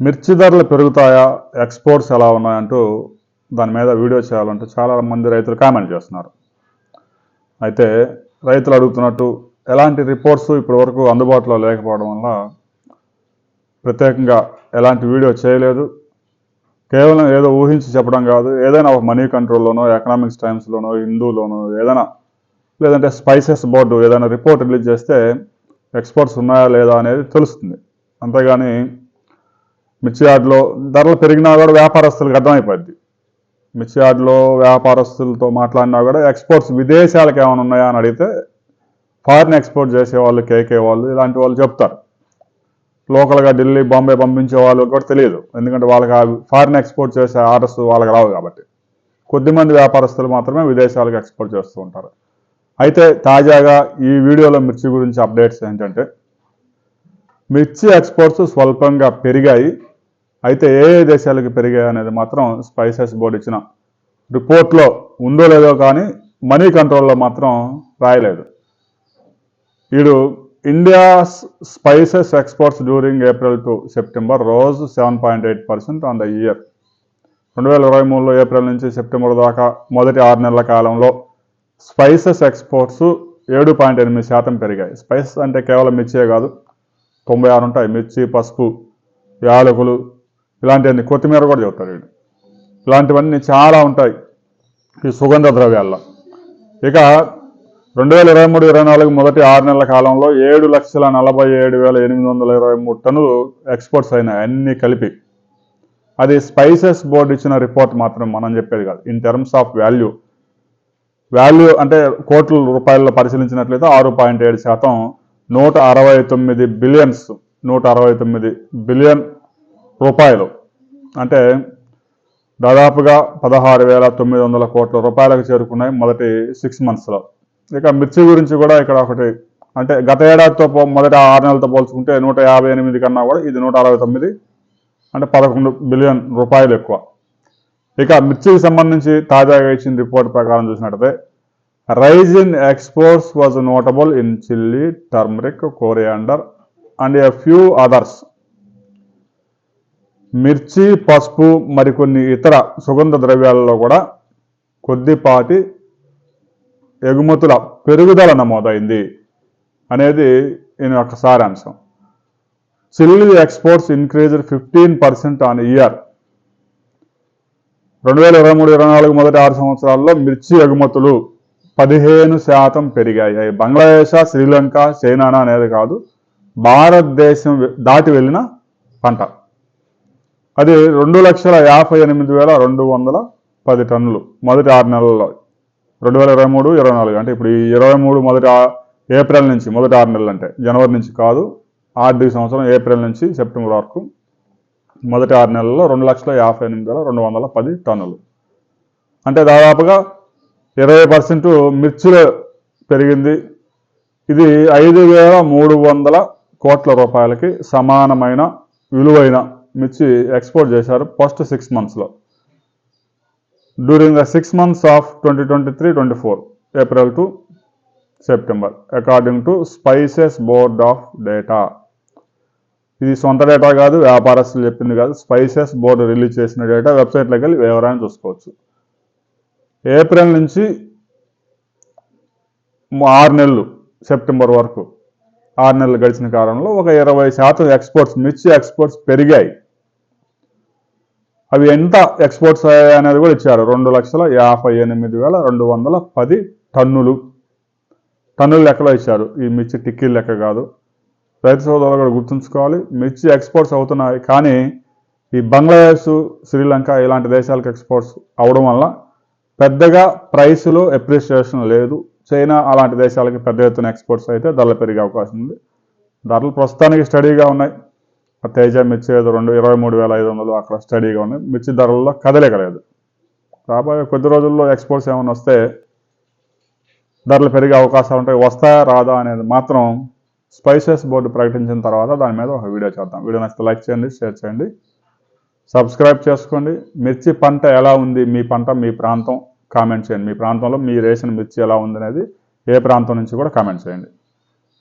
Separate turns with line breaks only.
మిర్చి ధరలు పెరుగుతాయా? ఎక్స్పోర్ట్స్ ఎలా ఉన్నాయంటూ దాని మీద వీడియో చేయాలంటూ చాలా మంది రైతులు కామెంట్ చేస్తున్నారు. అయితే రైతులు అడుగుతున్నట్టు ఎలాంటి రిపోర్ట్స్ ఇప్పటి వరకు అందుబాటులో లేకపోవడం వల్ల ప్రత్యేకంగా ఎలాంటి వీడియో చేయలేదు. కేవలం ఏదో ఊహించి చెప్పడం కాదు ఏదైనా ఒక మనీ కంట్రోల్లోనో ఎకనామిక్స్ టైమ్స్లోనో హిందూలోనో ఏదైనా లేదంటే స్పైసెస్ బోర్డు ఏదైనా రిపోర్ట్ రిలీజ్ చేస్తే ఎక్స్పోర్ట్స్ ఉన్నాయా లేదా అనేది తెలుస్తుంది. అంతేగాని మిర్చి యార్డ్లో ధరలు పెరిగినా కూడా వ్యాపారస్తులకు అర్థమైపోద్ది. మిర్చి యార్డ్లో వ్యాపారస్తులతో మాట్లాడినా కూడా ఎక్స్పోర్ట్స్ విదేశాలకు ఏమైనా ఉన్నాయా అని అడిగితే ఫారిన్ ఎక్స్పోర్ట్ చేసే వాళ్ళు కేకే వాళ్ళు ఇలాంటి వాళ్ళు చెప్తారు. లోకల్గా ఢిల్లీ బాంబే పంపించే వాళ్ళు కూడా తెలియదు. ఎందుకంటే వాళ్ళకి ఆ ఫారిన్ ఎక్స్పోర్ట్ చేసే ఆర్డర్స్ వాళ్ళకి రావు కాబట్టి. కొద్దిమంది వ్యాపారస్తులు మాత్రమే విదేశాలకు ఎక్స్పోర్ట్ చేస్తూ ఉంటారు. అయితే తాజాగా ఈ వీడియోలో మిర్చి గురించి అప్డేట్స్ ఏంటంటే మిర్చి ఎక్స్పోర్ట్స్ స్వల్పంగా పెరిగాయి. అయితే ఏ ఏ దేశాలకు పెరిగాయి అనేది మాత్రం స్పైసెస్ బోర్డు ఇచ్చిన రిపోర్ట్లో ఉందో లేదో కానీ మనీ కంట్రోల్లో మాత్రం రాయలేదు. వీడు India spices exports during April to September rose seven point eight percent on the year. రెండు వేల ఇరవై మూడులో ఏప్రిల్ నుంచి సెప్టెంబర్ దాకా మొదటి ఆరు నెలల కాలంలో స్పైసెస్ ఎక్స్పోర్ట్స్ ఏడు పాయింట్ ఎనిమిది శాతం పెరిగాయి. స్పైసెస్ అంటే కేవలం మిర్చే కాదు తొంభై ఆరు ఉంటాయి. మిర్చి పసుపు యాలకులు ఇలాంటివన్నీ కొత్తిమీర కూడా చెబుతారు వీడు. ఇలాంటివన్నీ చాలా ఉంటాయి ఈ సుగంధ ద్రవ్యాల్లో. ఇక రెండు వేల ఇరవై మూడు ఇరవై నాలుగు మొదటి ఆరు నెలల కాలంలో ఏడు లక్షల నలభై ఏడు వేల ఎనిమిది వందల ఇరవై మూడు టన్నులు ఎక్స్పోర్ట్స్ అయినాయి అన్నీ కలిపి. అది స్పైసెస్ బోర్డు ఇచ్చిన రిపోర్ట్ మాత్రం మనం చెప్పేది కాదు. In terms of value. Value అంటే కోట్ల రూపాయల్లో పరిశీలించినట్లయితే ఆరు పాయింట్ ఏడు శాతం నూట అరవై తొమ్మిది బిలియన్స్ నూట అరవై తొమ్మిది బిలియన్ రూపాయలు. అంటే దాదాపుగా పదహారు వేల తొమ్మిది వందల కోట్ల రూపాయలకు చేరుకున్నాయి మొదటి సిక్స్ మంత్స్లో ఇక మిర్చి గురించి కూడా ఇక్కడ ఒకటి అంటే గత ఏడాదితో పో మొదటి ఆరు నెలలతో పోల్చుకుంటే నూట యాభై ఎనిమిది కన్నా కూడా ఇది నూట అరవై తొమ్మిది అంటే పదకొండు బిలియన్ రూపాయలు ఎక్కువ. ఇక మిర్చికి సంబంధించి తాజాగా ఇచ్చిన రిపోర్ట్ ప్రకారం చూసినట్టయితే rise in exports was notable in chilli turmeric coriander and a few others. మిర్చి పసుపు మరికొన్ని ఇతర సుగంధ ద్రవ్యాలలో కూడా కొద్దిపాటి ఎగుమతుల పెరుగుదల నమోదైంది అనేది ఈయన యొక్క సారాంశం. Chilli exports increased fifteen percent on year. రెండు వేల ఇరవై మూడు ఇరవై నాలుగు మొదటి ఆరు సంవత్సరాల్లో మిర్చి ఎగుమతులు పదిహేను శాతం పెరిగాయి. అవి శ్రీలంక చైనా అనేది కాదు భారతదేశం దాటి వెళ్ళిన పంట. అది రెండు లక్షల యాభై ఎనిమిది వేల రెండు వందల పది టన్నులు మొదటి ఆరు నెలల్లో. రెండు వేల ఇరవై మూడు ఇరవై నాలుగు. అంటే ఇప్పుడు ఈ ఇరవై మూడు మొదటి ఏప్రిల్ నుంచి మొదటి ఆరు నెలలు అంటే జనవరి నుంచి కాదు ఆర్థిక సంవత్సరం ఏప్రిల్ నుంచి సెప్టెంబర్ వరకు మొదటి ఆరు నెలల్లో రెండు లక్షల యాభై ఎనిమిది వేల రెండు వందల పది టన్నులు. అంటే దాదాపుగా ఇరవై పర్సెంట్ మిర్చిలో పెరిగింది. ఇది ఐదు వేల మూడు వందల కోట్ల రూపాయలకి సమానమైన విలువైన మిర్చి ఎక్స్పోర్ట్ చేశారు ఫస్ట్ సిక్స్ మంత్స్లో during the six months of twenty twenty three twenty four April to September according to spices board of data ఇది సొంత డేటా కాదు వ్యాపారస్తులు చెప్పింది కాదు. స్పైసెస్ బోర్డు రిలీజ్ చేసిన డేటా వెబ్సైట్లోకి వెళ్ళి వివరాన్ని చూసుకోవచ్చు. ఏప్రిల్ నుంచి ఆరు నెలలు సెప్టెంబర్ వరకు ఆరు నెలలు గడిచిన కాలంలో ఒక ఇరవై శాతం ఎక్స్పోర్ట్స్ మిర్చి ఎక్స్పోర్ట్స్ పెరిగాయి. అవి ఎంత ఎక్స్పోర్ట్స్ అయ్యాయి అనేది కూడా ఇచ్చారు. రెండు లక్షల యాభై ఎనిమిది వేల రెండు వందల పది టన్నులు. టన్నుల లెక్కలో ఇచ్చారు. ఈ మిర్చి టిక్కీ లెక్క కాదు. రైతు సోదరులు కూడా గుర్తుంచుకోవాలి. మిర్చి ఎక్స్పోర్ట్స్ అవుతున్నాయి. కానీ ఈ బంగ్లాదేశ్ శ్రీలంక ఇలాంటి దేశాలకు ఎక్స్పోర్ట్స్ అవడం వల్ల పెద్దగా ప్రైస్లో ఎప్రిషియేషన్ లేదు. చైనా అలాంటి దేశాలకి పెద్ద ఎత్తున ఎక్స్పోర్ట్స్ అయితే ధరలు పెరిగే అవకాశం ఉంది. ధరలు ప్రస్తుతానికి స్టడీగా ఉన్నాయి. తేజ మిర్చి ఏదో రెండు ఇరవై మూడు వేల ఐదు వందలు అక్కడ స్టడీగా ఉన్నాయి మిర్చి ధరల్లో కదలేకలేదు. రాబోయే కొద్ది రోజుల్లో ఎక్స్పోర్ట్స్ ఏమైనా వస్తే ధరలు పెరిగే అవకాశాలు ఉంటాయి. వస్తాయా రాదా అనేది మాత్రం స్పైసెస్ బోర్డు ప్రకటించిన తర్వాత దాని మీద ఒక వీడియో చేద్దాం. వీడియో నచ్చితే లైక్ చేయండి షేర్ చేయండి. సబ్స్క్రైబ్ చేసుకోండి. మిర్చి పంట ఎలా ఉంది? మీ పంట మీ ప్రాంతం కామెంట్ చేయండి. మీ ప్రాంతంలో మీ రేషన్ మిర్చి ఎలా ఉంది అనేది ఏ ప్రాంతం నుంచి కూడా కామెంట్ చేయండి.